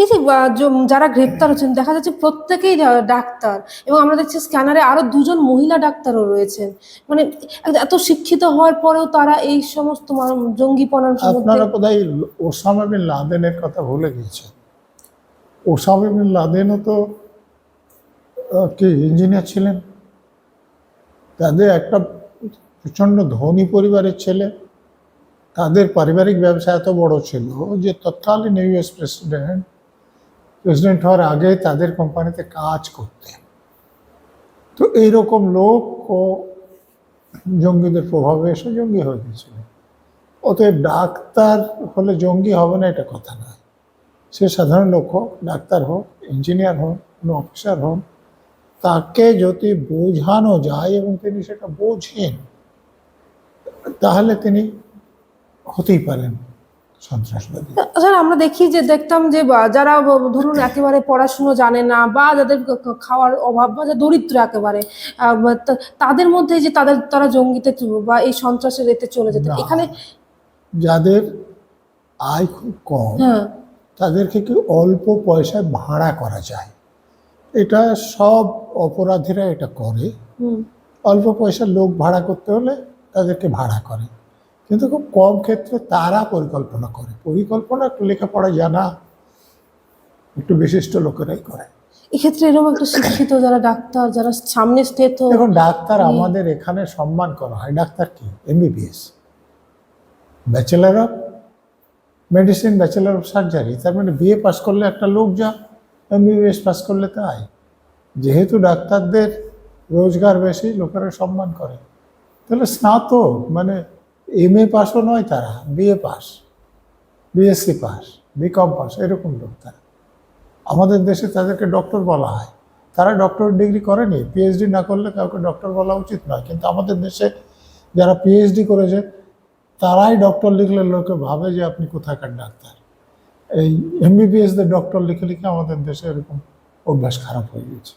এই যে যারা গ্রেপ্তার হচ্ছেন, দেখা যাচ্ছে প্রত্যেকেই ডাক্তার। এবং আমরা দেখছি স্ক্যানারে আরও দুজন মহিলা ডাক্তারও রয়েছেন। মানে এত শিক্ষিত হওয়ার পরেও তারা এই সমস্ত জঙ্গিপনার আপনারা বোধহয় ওসামা বিন লাদেনের কথা ভুলে গেছেন ওসামা বিন লাদেনও তো কি, ইঞ্জিনিয়ার ছিলেন? তাদের একটা প্রচণ্ড ধনী পরিবারের ছেলে, তাদের পারিবারিক ব্যবসা এত বড় ছিল যে তৎকালীন ইউএস প্রেসিডেন্ট প্রেসিডেন্ট হওয়ার আগে তাদের কোম্পানিতে কাজ করতেন তো এইরকম লোক ও জঙ্গিদের প্রভাবে এসে জঙ্গি হয়ে গেছিল। অতএব ডাক্তার হলে জঙ্গি হবে না, এটা কথা নয়। সে সাধারণ লোক হোক, ডাক্তার হোক, ইঞ্জিনিয়ার হোক, কোনো অফিসার হোক, তাকে যদি বোঝানো যায় এবং তিনি সেটা বোঝেন, তাহলে তিনি হতেই পারেন। সন্ত্রাসবাদী। স্যার আমরা দেখি যে দেখতাম যে যারা ধরুন একেবারে পড়াশুনো জানে না বা যাদের খাওয়ার অভাব বা দরিদ্র একেবারে তাদের মধ্যে যে তাদের তারা জঙ্গিতে বা এই সন্ত্রাসের এতে চলে যেত। এখানে যাদের আয় খুব কম হ্যাঁ। তাদেরকে কি অল্প পয়সায় ভাড়া করা যায়? এটা সব অপরাধীরা এটা করে। অল্প পয়সার লোক ভাড়া করতে হলে তাদেরকে ভাড়া করে। কিন্তু খুব কম ক্ষেত্রে তারা পরিকল্পনা করে। পরিকল্পনা একটু লেখাপড়া জানা একটু বিশিষ্ট লোকেরাই করে। এক্ষেত্রে এরকম একটা শিক্ষিত যারা ডাক্তার যারা সামনে স্টেট এখন ডাক্তার আমাদের এখানে সম্মান করা হয়। ডাক্তার কি? MBBS bachelor of medicine bachelor of surgery তার মানে বিএ পাস করলে একটা লোক যা এমবিবিএস পাস করলে তাই। যেহেতু ডাক্তারদের রোজগার বেশি লোকেরা সম্মান করে। তাহলে স্নাতক মানে এম এ পাসও নয় তারা BA pass BSc pass BCom pass এরকম লোক তারা। আমাদের দেশে তাদেরকে ডক্টর বলা হয়। তারা ডক্টর ডিগ্রি করেনি পিএইচডি না করলে কাউকে ডক্টর বলা উচিত নয়। কিন্তু আমাদের দেশে যারা পিএইচডি করেছে, তারাই ডক্টর লিখলে লোকে ভাবে যে আপনি কোথাকার ডাক্তার। এই এমবিবিএসদের ডক্টর লিখে লিখে আমাদের দেশে এরকম অভ্যাস খারাপ হয়ে গেছে।